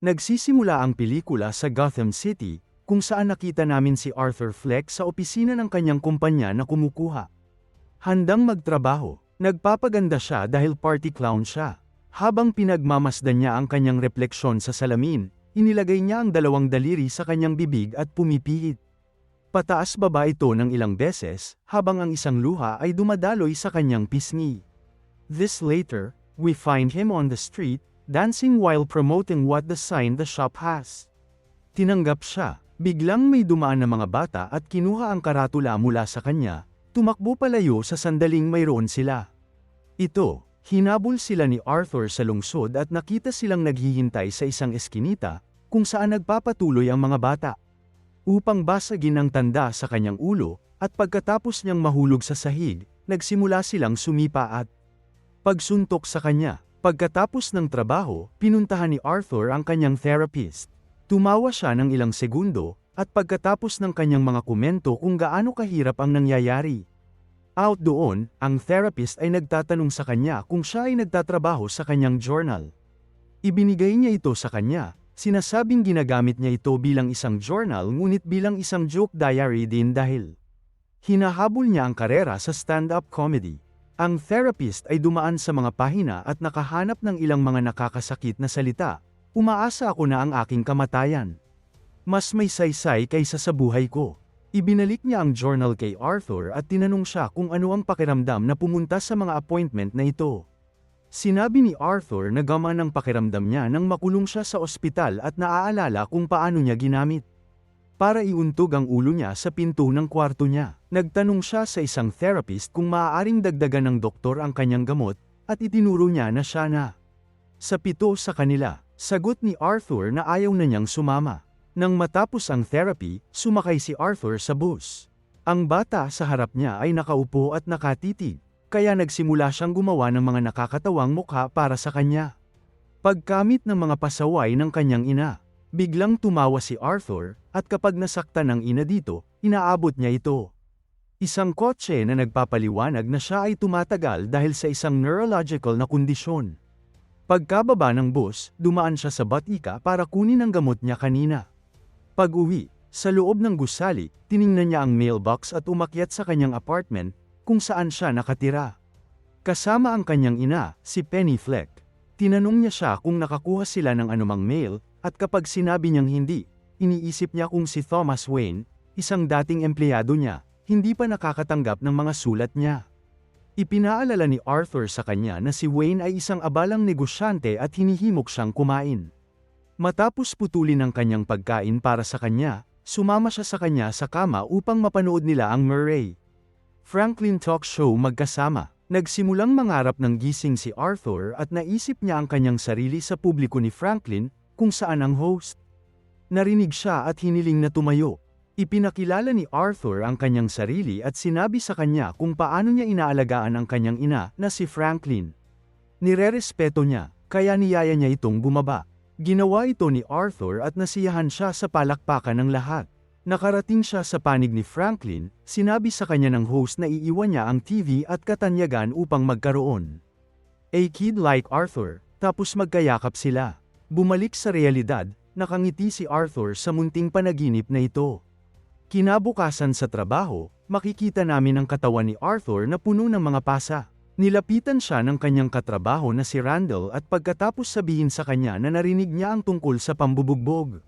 Nagsisimula ang pelikula sa Gotham City, kung saan nakita namin si Arthur Fleck sa opisina ng kanyang kumpanya na kumukuha. Handang magtrabaho, nagpapaganda siya dahil party clown siya. Habang pinagmamasdan niya ang kanyang refleksyon sa salamin, inilagay niya ang dalawang daliri sa kanyang bibig at pumipihit. Pataas baba ito ng ilang beses, habang ang isang luha ay dumadaloy sa kanyang pisngi. This later, we find him on the street, dancing while promoting what the sign the shop has. Tinanggap siya, biglang may dumaan na mga bata at kinuha ang karatula mula sa kanya, tumakbo palayo sa sandaling mayroon sila. Ito, hinabol sila ni Arthur sa lungsod at nakita silang naghihintay sa isang eskinita, kung saan nagpapatuloy ang mga bata. Upang basagin ang tanda sa kanyang ulo, at pagkatapos niyang mahulog sa sahig, nagsimula silang sumipa at pagsuntok sa kanya. Pagkatapos ng trabaho, pinuntahan ni Arthur ang kanyang therapist. Tumawa siya ng ilang segundo, at pagkatapos ng kanyang mga komento kung gaano kahirap ang nangyayari. Out doon, ang therapist ay nagtatanong sa kanya kung siya ay nagtatrabaho sa kanyang journal. Ibinigay niya ito sa kanya, sinasabing ginagamit niya ito bilang isang journal ngunit bilang isang joke diary din dahil hinahabol niya ang karera sa stand-up comedy. Ang therapist ay dumaan sa mga pahina at nakahanap ng ilang mga nakakasakit na salita. Umaasa ako na ang aking kamatayan. Mas may saysay kaysa sa buhay ko. Ibinalik niya ang journal kay Arthur at tinanong siya kung ano ang pakiramdam na pumunta sa mga appointment na ito. Sinabi ni Arthur na gama ng pakiramdam niya nang makulong siya sa ospital at naaalala kung paano niya ginamit para iuntog ang ulo niya sa pinto ng kwarto niya. Nagtanong siya sa isang therapist kung maaaring dagdagan ng doktor ang kanyang gamot, at itinuro niya na siya na. Sa pito sa kanila, sagot ni Arthur na ayaw na niyang sumama. Nang matapos ang therapy, sumakay si Arthur sa bus. Ang bata sa harap niya ay nakaupo at nakatitig, kaya nagsimula siyang gumawa ng mga nakakatawang mukha para sa kanya. Pagkamit ng mga pasaway ng kanyang ina, Biglang tumawa si Arthur, at kapag nasaktan ng ina dito, inaabot niya ito. Isang kotse na nagpapaliwanag na siya ay tumatagal dahil sa isang neurological na kondisyon. Pagkababa ng bus, dumaan siya sa batika para kunin ang gamot niya kanina. Pag-uwi, sa loob ng gusali, tiningnan niya ang mailbox at umakyat sa kanyang apartment, kung saan siya nakatira. Kasama ang kanyang ina, si Penny Fleck. Tinanong niya siya kung nakakuha sila ng anumang mail, at kapag sinabi niyang hindi, iniisip niya kung si Thomas Wayne, isang dating empleyado niya, hindi pa nakakatanggap ng mga sulat niya. Ipinaalala ni Arthur sa kanya na si Wayne ay isang abalang negosyante at hinihimok siyang kumain. Matapos putulin ang kanyang pagkain para sa kanya, sumama siya sa kanya sa kama upang mapanood nila ang Murray. Franklin Talk Show magkasama. Nagsimulang mangarap ng gising si Arthur at naisip niya ang kanyang sarili sa publiko ni Franklin, kung saan ang host. Narinig siya at hiniling na tumayo. Ipinakilala ni Arthur ang kanyang sarili at sinabi sa kanya kung paano niya inaalagaan ang kanyang ina na si Franklin. Nirerespeto niya, kaya niyaya niya itong bumaba. Ginawa ito ni Arthur at nasiyahan siya sa palakpakan ng lahat. Nakarating siya sa panig ni Franklin, sinabi sa kanya ng host na iiwan niya ang TV at katanyagan upang magkaroon. A kid like Arthur, tapos magkayakap sila. Bumalik sa realidad, nakangiti si Arthur sa munting panaginip na ito. Kinabukasan sa trabaho, makikita namin ang katawan ni Arthur na puno ng mga pasa. Nilapitan siya ng kanyang katrabaho na si Randall at pagkatapos sabihin sa kanya na narinig niya ang tungkol sa pambubugbog.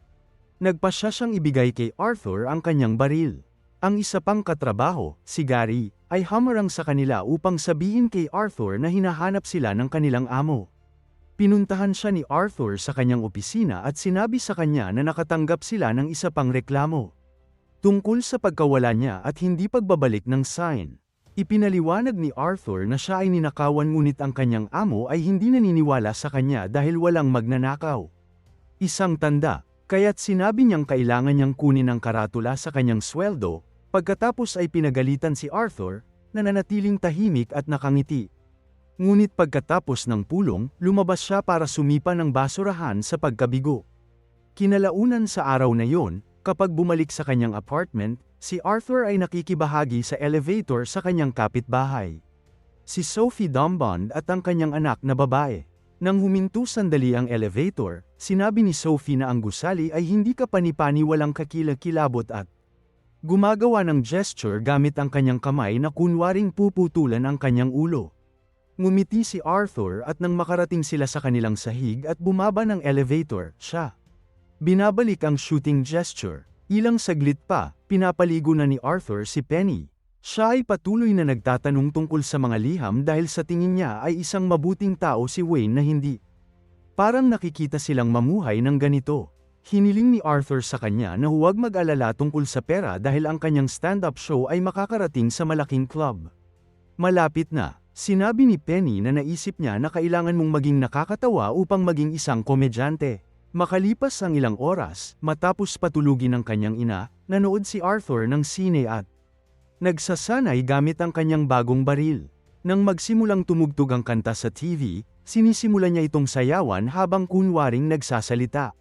Nagpasya siyang ibigay kay Arthur ang kanyang baril. Ang isa pang katrabaho, si Gary, ay hamarang sa kanila upang sabihin kay Arthur na hinahanap sila ng kanilang amo. Pinuntahan siya ni Arthur sa kanyang opisina at sinabi sa kanya na nakatanggap sila ng isa pang reklamo. Tungkol sa pagkawala niya at hindi pagbabalik ng sign. Ipinaliwanag ni Arthur na siya ay ninakawan ngunit ang kanyang amo ay hindi naniniwala sa kanya dahil walang magnanakaw. Isang tanda, Kaya't sinabi niyang kailangan niyang kunin ang karatula sa kanyang sweldo, pagkatapos ay pinagalitan si Arthur, na nanatiling tahimik at nakangiti. Ngunit pagkatapos ng pulong, lumabas siya para sumipa ng basurahan sa pagkabigo. Kinalaunan sa araw na yon, kapag bumalik sa kanyang apartment, si Arthur ay nakikibahagi sa elevator sa kanyang kapitbahay. Si Sophie Dombond at ang kanyang anak na babae. Nang huminto sandali ang elevator, sinabi ni Sophie na ang gusali ay hindi ka panipani walang kakilakilabot at gumagawa ng gesture gamit ang kanyang kamay na kunwaring puputulan ang kanyang ulo. Ngumiti si Arthur at nang makarating sila sa kanilang sahig at bumaba ng elevator, siya. Binabalik ang shooting gesture. Ilang saglit pa, pinapaligo na ni Arthur si Penny. Siya ay patuloy na nagtatanong tungkol sa mga liham dahil sa tingin niya ay isang mabuting tao si Wayne na hindi. Parang nakikita silang mamuhay ng ganito. Hiniling ni Arthur sa kanya na huwag mag-alala tungkol sa pera dahil ang kanyang stand-up show ay makakarating sa malaking club. Malapit na, sinabi ni Penny na naisip niya na kailangan mong maging nakakatawa upang maging isang komedyante. Makalipas ang ilang oras, matapos patulugin ng kanyang ina, nanood si Arthur ng sine at Nagsasanay gamit ang kanyang bagong baril. Nang magsimulang tumugtog ang kanta sa TV, sinisimulan niya itong sayawan habang kunwaring nagsasalita.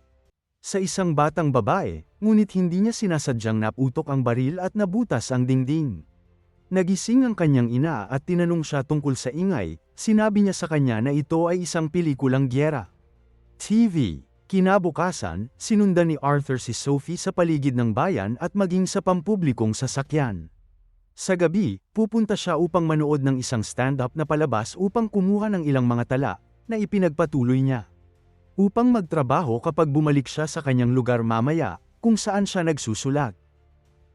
Sa isang batang babae, ngunit hindi niya sinasadyang naputok ang baril at nabutas ang dingding. Nagising ang kanyang ina at tinanong siya tungkol sa ingay, sinabi niya sa kanya na ito ay isang pelikulang gyera. TV. Kinabukasan, sinundan ni Arthur si Sophie sa paligid ng bayan at maging sa pampublikong sasakyan. Sa gabi, pupunta siya upang manood ng isang stand-up na palabas upang kumuha ng ilang mga tala, na ipinagpatuloy niya. Upang magtrabaho kapag bumalik siya sa kanyang lugar mamaya, kung saan siya nagsusulat.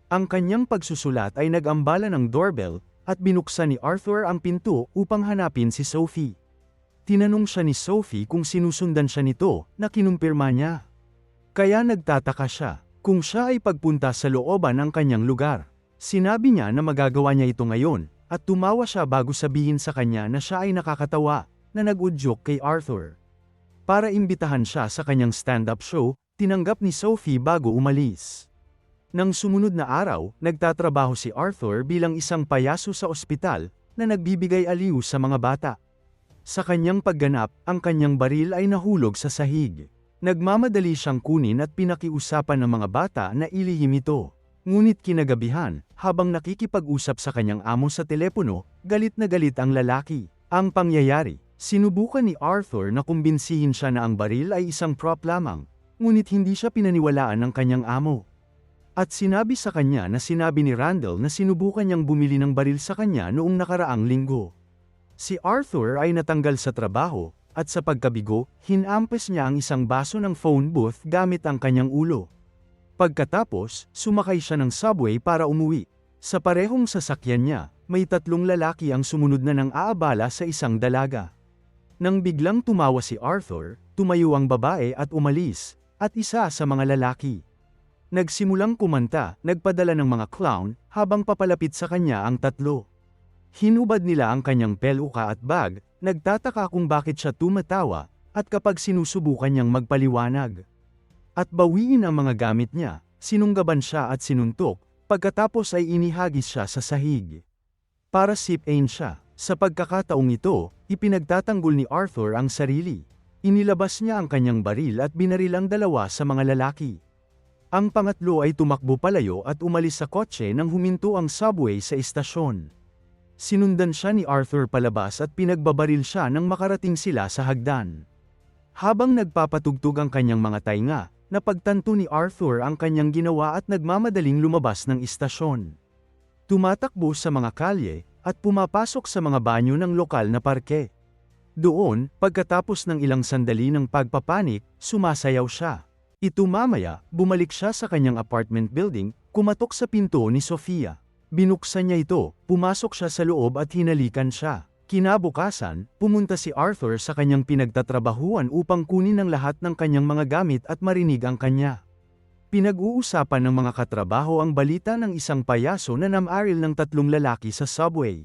Ang kanyang pagsusulat ay nag-ambala ng doorbell, at binuksan ni Arthur ang pinto upang hanapin si Sophie. Tinanong siya ni Sophie kung sinusundan siya nito, na kinumpirma niya. Kaya nagtataka siya, kung siya ay pagpunta sa looban ng kanyang lugar. Sinabi niya na magagawa niya ito ngayon, at tumawa siya bago sabihin sa kanya na siya ay nakakatawa, na nag-udyok kay Arthur. Para imbitahan siya sa kanyang stand-up show, tinanggap ni Sophie bago umalis. Nang sumunod na araw, nagtatrabaho si Arthur bilang isang payaso sa ospital, na nagbibigay aliw sa mga bata. Sa kanyang pagganap, ang kanyang baril ay nahulog sa sahig. Nagmamadali siyang kunin at pinakiusapan ng mga bata na ilihim ito. Ngunit kinagabihan, habang nakikipag-usap sa kanyang amo sa telepono, galit na galit ang lalaki. Ang pangyayari, sinubukan ni Arthur na kumbinsihin siya na ang baril ay isang prop lamang, ngunit hindi siya pinaniwalaan ng kanyang amo. At sinabi sa kanya na sinabi ni Randall na sinubukan niyang bumili ng baril sa kanya noong nakaraang linggo. Si Arthur ay natanggal sa trabaho, at sa pagkabigo, hinampes niya ang isang baso ng phone booth gamit ang kanyang ulo. Pagkatapos, sumakay siya ng subway para umuwi. Sa parehong sasakyan niya, may tatlong lalaki ang sumunod na ng aabala sa isang dalaga. Nang biglang tumawa si Arthur, tumayo ang babae at umalis, at isa sa mga lalaki. Nagsimulang kumanta, nagpadala ng mga clown, habang papalapit sa kanya ang tatlo. Hinubad nila ang kanyang peluka at bag, nagtataka kung bakit siya tumatawa, at kapag sinusubukan niyang magpaliwanag. At bawiin ang mga gamit niya, sinunggaban siya at sinuntok, pagkatapos ay inihagis siya sa sahig. Para sipain siya, sa pagkakataong ito, ipinagtatanggol ni Arthur ang sarili. Inilabas niya ang kanyang baril at binaril ang dalawa sa mga lalaki. Ang pangatlo ay tumakbo palayo at umalis sa kotse nang huminto ang subway sa istasyon. Sinundan siya ni Arthur palabas at pinagbabaril siya nang makarating sila sa hagdan. Habang nagpapatugtog ang kanyang mga tainga, Napagtanto ni Arthur ang kanyang ginawa at nagmamadaling lumabas ng istasyon. Tumatakbo sa mga kalye, at pumapasok sa mga banyo ng lokal na parke. Doon, pagkatapos ng ilang sandali ng pagpapanik, sumasayaw siya. Ito mamaya, bumalik siya sa kanyang apartment building, kumatok sa pinto ni Sofia. Binuksan niya ito, pumasok siya sa loob at hinalikan siya. Kinabukasan, pumunta si Arthur sa kanyang pinagtatrabahuan upang kunin ang lahat ng kanyang mga gamit at marinig ang kanya. Pinag-uusapan ng mga katrabaho ang balita ng isang payaso na namaril ng tatlong lalaki sa subway.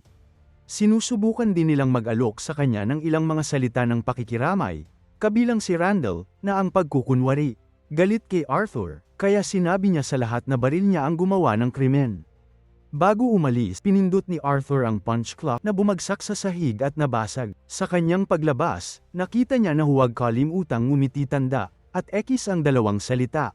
Sinusubukan din nilang mag-alok sa kanya ng ilang mga salita ng pakikiramay, kabilang si Randall, na ang pagkukunwari. Galit kay Arthur, kaya sinabi niya sa lahat na baril niya ang gumawa ng krimen. Bago umalis, pinindot ni Arthur ang punch clock na bumagsak sa sahig at nabasag. Sa kanyang paglabas, nakita niya na huwag kalimutang ngumiti tanda, at ekis ang dalawang salita.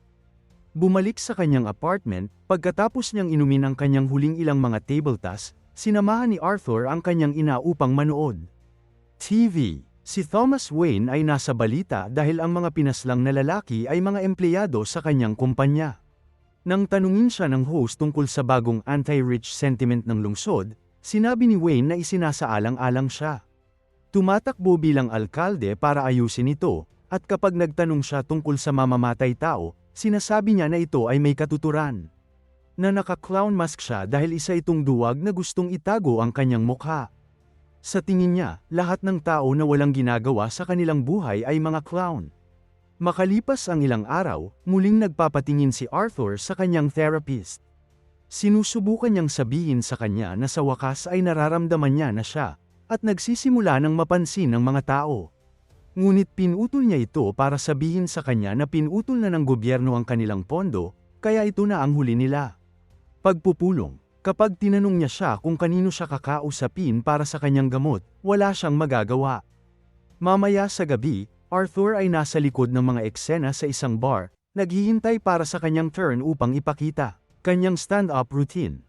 Bumalik sa kanyang apartment, pagkatapos niyang inumin ang kanyang huling ilang mga table tasks, sinamahan ni Arthur ang kanyang ina upang manood. TV. Si Thomas Wayne ay nasa balita dahil ang mga pinaslang na lalaki ay mga empleyado sa kanyang kumpanya. Nang tanungin siya ng host tungkol sa bagong anti-rich sentiment ng lungsod, sinabi ni Wayne na isinasaalang-alang siya. Tumatakbo bilang alkalde para ayusin ito, at kapag nagtanong siya tungkol sa mamamatay tao, sinasabi niya na ito ay may katuturan. Na naka-clown mask siya dahil isa itong duwag na gustong itago ang kanyang mukha. Sa tingin niya, lahat ng tao na walang ginagawa sa kanilang buhay ay mga clown. Makalipas ang ilang araw, muling nagpapatingin si Arthur sa kanyang therapist. Sinusubukan niyang sabihin sa kanya na sa wakas ay nararamdaman niya na siya, at nagsisimula ng mapansin ng mga tao. Ngunit pinutol niya ito para sabihin sa kanya na pinutol na ng gobyerno ang kanilang pondo, kaya ito na ang huli nila. Pagpupulong Kapag tinanong niya siya kung kanino siya kakausapin para sa kanyang gamot, wala siyang magagawa. Mamaya sa gabi, Arthur ay nasa likod ng mga eksena sa isang bar, naghihintay para sa kanyang turn upang ipakita kanyang stand-up routine.